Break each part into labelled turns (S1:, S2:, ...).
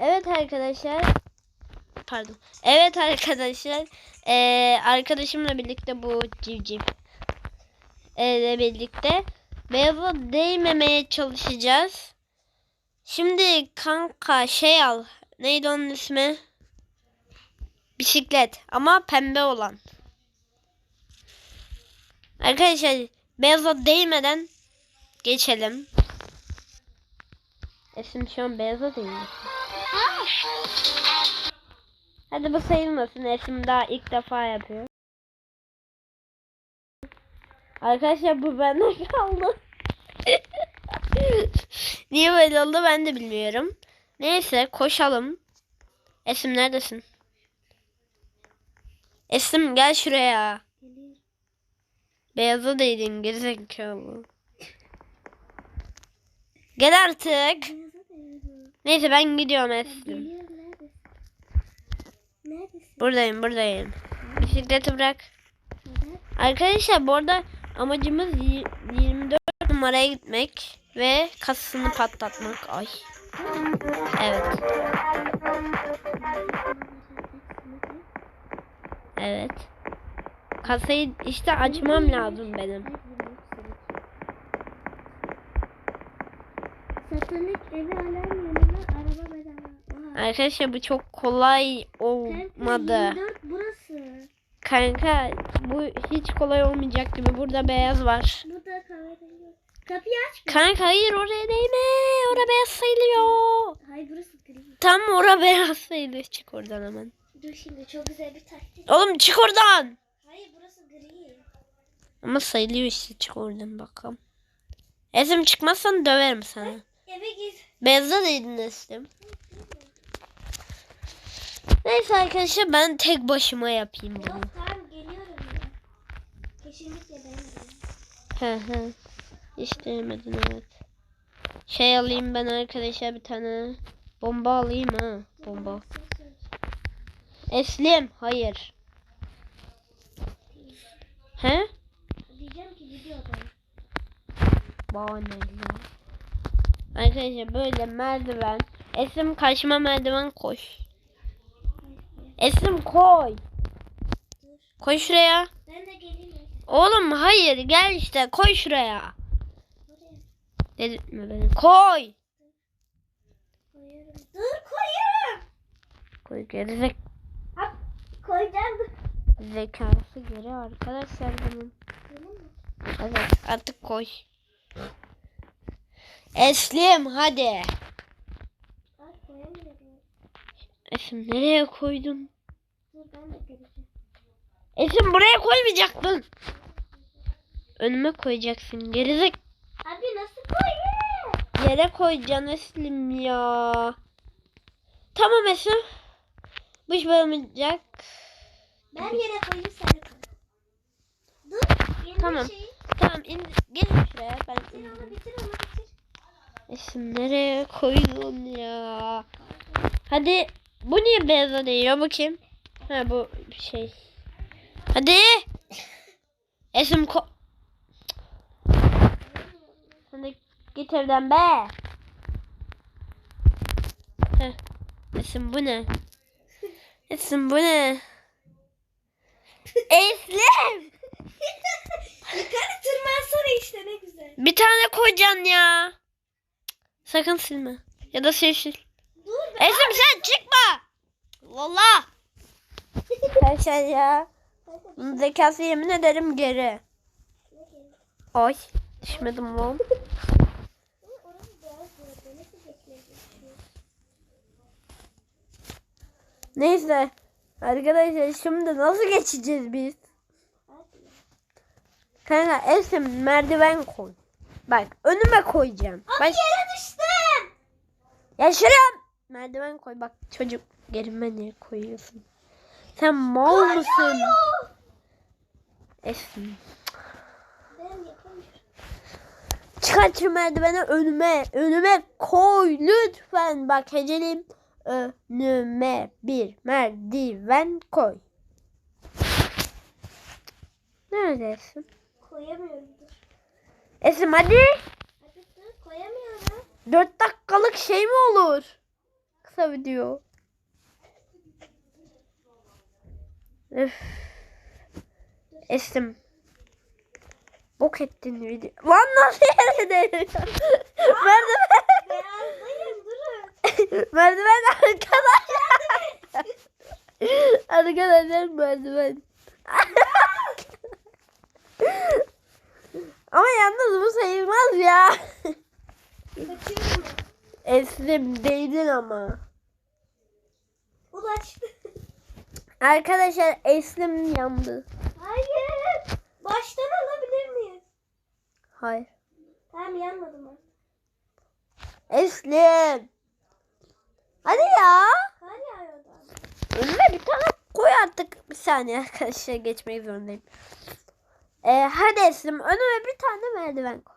S1: Evet arkadaşlar. Pardon. Evet arkadaşlar. Ee, arkadaşımla birlikte bu civciv ee, birlikte beyaza değmemeye çalışacağız. Şimdi kanka şey al. Neydi onun ismi? Bisiklet ama pembe olan. Arkadaşlar beyaza değmeden geçelim. Esim şu an beyaza Hadi bu sayılmasın. Esim daha ilk defa yapıyor. Arkadaşlar bu bende kaldı. Niye böyle oldu ben de bilmiyorum. Neyse koşalım. Esim neredesin? Esim gel şuraya. Beyaza değdin gerizekalı. Gel artık. Neyse ben gidiyorum?
S2: Neredesin?
S1: Buradayım buradayım. Bisikleti bırak. Arkadaşlar bu arada amacımız y- 24 numaraya gitmek ve kasasını patlatmak. Ay. Evet. Evet. Kasayı işte açmam lazım benim.
S2: Satanik evi alarm
S1: Arkadaşlar bu çok kolay olmadı.
S2: 24 burası.
S1: Kanka bu hiç kolay olmayacak gibi. Burada beyaz var.
S2: Burada yok. Kapıyı aç.
S1: Kanka hayır oraya değme. Orada beyaz sayılıyor.
S2: Hayır burası gri.
S1: Tam orada beyaz sayılıyor. Çık oradan hemen.
S2: Dur şimdi çok güzel bir taktik.
S1: Oğlum çık oradan.
S2: Hayır burası gri.
S1: Ama sayılıyor işte çık oradan bakalım. Esim çıkmazsan döverim sana.
S2: Eve git.
S1: Beyazda değildin Esim. Neyse arkadaşlar ben tek başıma yapayım bunu.
S2: Yok tamam geliyorum ya. Kesinlikle ben geliyorum.
S1: Hı hı. Hiç değmedin evet. Şey alayım ben arkadaşlar bir tane. Bomba alayım ha. Bomba. Eslim. Hayır. He?
S2: Diyeceğim ki videoda.
S1: Bana ne ya? Arkadaşlar böyle merdiven. Esim karşıma merdiven koş. Esim koy. Koy şuraya.
S2: Ben de geleyim.
S1: Oğlum hayır gel işte koy şuraya. Dedirtme beni. Koy.
S2: koyuyorum. Dur koyuyorum.
S1: Koy gerizek
S2: Hop koyacağım.
S1: zekası geri arkadaşlar bunun. Evet artık koy. Eslim hadi. Esim nereye koydun? Esim buraya koymayacaktın. Önüme koyacaksın gerizek.
S2: Abi nasıl koyayım?
S1: Yere koyacaksın Eslim ya. Tamam Esim. Bu iş olmayacak.
S2: Ben yere koyayım sen koy. Dur.
S1: Tamam.
S2: Şey.
S1: Tamam in, gelin şuraya ben
S2: Bitir onu
S1: indim.
S2: bitir onu bitir.
S1: Esim nereye koydun ya? Hadi bu niye beyaza değiyor bu kim? Ha bu şey. Hadi. Esim ko... Hadi git evden be. Heh. Esim bu ne? Esim bu ne? Esim!
S2: Yukarı tırmansana işte ne güzel.
S1: Bir tane koyacaksın ya. Sakın silme. Ya da sil sil. Esim sen çıkma. Valla. Arkadaşlar ya. Bunun zekası yemin ederim geri. Ay. Düşmedim lan. Neyse. Arkadaşlar şimdi nasıl geçeceğiz biz? Kanka Esim merdiven koy. Bak önüme koyacağım.
S2: Abi
S1: Bak
S2: yere düştüm.
S1: yaşarım. Merdiven koy. Bak çocuk gerime niye koyuyorsun? Sen mal mısın?
S2: Yapamıyorum.
S1: Çıkart şu merdiveni önüme. Önüme koy lütfen. Bak heceleyim. Önüme bir merdiven koy. Neredesin?
S2: Koyamıyorum.
S1: Esim hadi.
S2: Hadi dur koyamıyorum.
S1: 4 dakikalık şey mi olur? Kısa video. Öf. Estim. Bok ettin video. Lan nasıl yere? Merdiven.
S2: Beyazdayım durun.
S1: merdiven arkadaşlar. arkadaşlar merdiven. Ama yalnız bu sayılmaz ya. Eslim değdin ama.
S2: Ulaştı.
S1: Arkadaşlar Eslim yandı.
S2: Hayır. Baştan alabilir miyiz?
S1: Hayır.
S2: Tamam yanmadım ben.
S1: Eslim. Hadi ya.
S2: Yağıyor da.
S1: Önüme bir tane koy artık. Bir saniye arkadaşlar geçmek zorundayım. Ee, hadi Eslim önüme bir tane merdiven koy.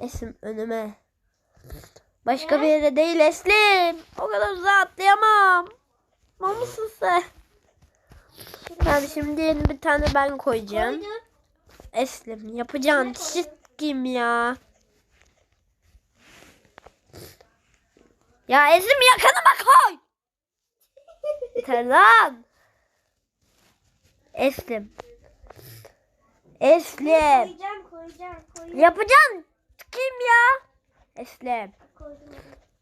S1: Eslim önüme. Başka
S2: Ne?
S1: bir yere değil Eslim. O kadar uzağa atlayamam. Mısın sen? Tamam şimdi yeni bir tane ben koyacağım.
S2: Koydum.
S1: Eslim
S2: koydun?
S1: shit kim ya? Ya Eslim yakınıma koy. Yeter lan. Eslim. Eslim.
S2: Koyacağım koyacağım koyacağım.
S1: Yapacaksın. Kim ya? Eslim.
S2: Koydum.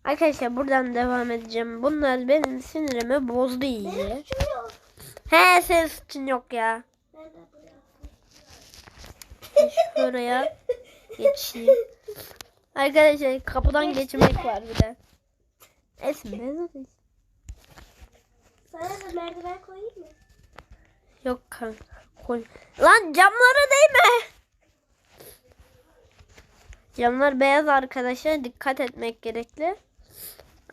S1: Arkadaşlar buradan devam edeceğim. Bunlar benim sinirimi bozdu iyice. He ses için yok ya. Şuraya geçeyim. Arkadaşlar kapıdan geçmek var bir de. Esmi ben
S2: Sana da merdiven koyayım mı?
S1: Yok kanka. Koy. Lan camlara değme. Camlar beyaz arkadaşlar. Dikkat etmek gerekli.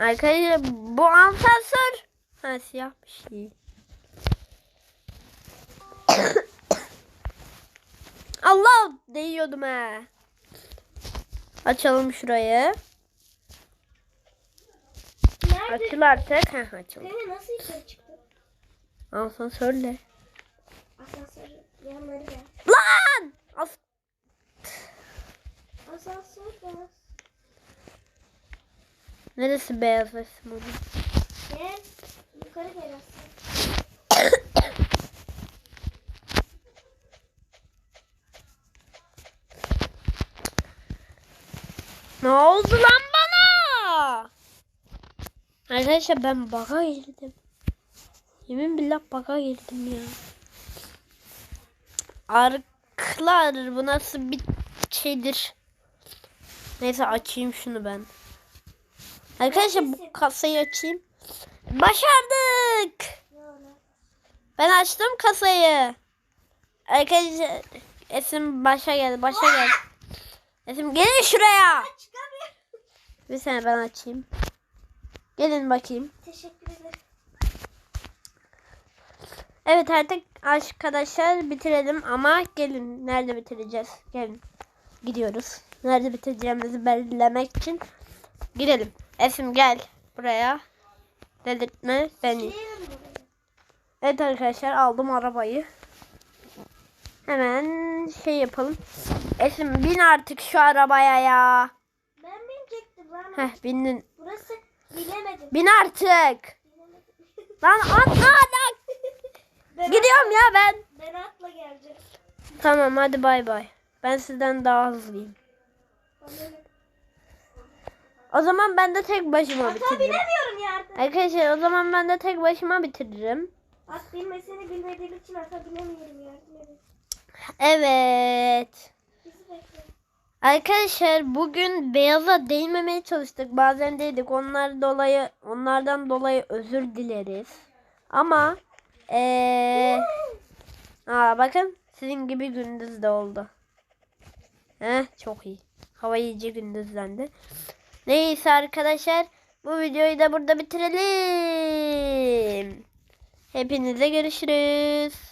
S1: Arkadaşlar bu asansör. Ha siyah bir şey. Allah değiyordum he. Açalım şurayı.
S2: Nerede?
S1: Açıl artık. Heh açıldı.
S2: Kanka nasıl yukarı çıktın?
S1: Asansörle.
S2: Asansör yanları da.
S1: Lan! As
S2: Asansör beyaz.
S1: Neresi beyaz resim onun?
S2: Gel. Yukarı gel.
S1: Ne oldu lan bana? Arkadaşlar ben baka girdim. Yemin billah baka girdim ya. Arklar bu nasıl bir şeydir? Neyse açayım şunu ben. Arkadaşlar bu kasayı açayım. Başardık. Ben açtım kasayı. Arkadaşlar Esim başa gel, başa gel. Esim gelin şuraya. Bir saniye ben açayım. Gelin bakayım.
S2: Teşekkür ederim.
S1: Evet artık arkadaşlar bitirelim ama gelin nerede bitireceğiz? Gelin. Gidiyoruz. Nerede bitireceğimizi belirlemek için gidelim. Esim gel buraya. Delirtme beni. Evet arkadaşlar aldım arabayı. Hemen şey yapalım. Esim bin artık şu arabaya ya.
S2: Ben binecektim lan.
S1: Heh bindin.
S2: Burası bilemedim.
S1: Bin artık.
S2: Bilemedim.
S1: Lan atla lan.
S2: Ben
S1: Gidiyorum ya ben.
S2: Ben atla geleceğim.
S1: Tamam hadi bay bay. Ben sizden daha hızlıyım.
S2: Ne?
S1: O zaman ben de tek başıma
S2: Ata
S1: bitiririm.
S2: binemiyorum yardım.
S1: Arkadaşlar o zaman ben de tek başıma bitiririm.
S2: At bilmesini bilmediğim için ata binemiyorum yardım edin.
S1: Evet.
S2: Bizi bekle.
S1: Arkadaşlar bugün beyaza değmemeye çalıştık. Bazen değdik. Onlar dolayı onlardan dolayı özür dileriz. Ama eee aa bakın sizin gibi gündüz de oldu. Heh, çok iyi. Hava iyice gündüzlendi. Neyse arkadaşlar bu videoyu da burada bitirelim. Hepinize görüşürüz.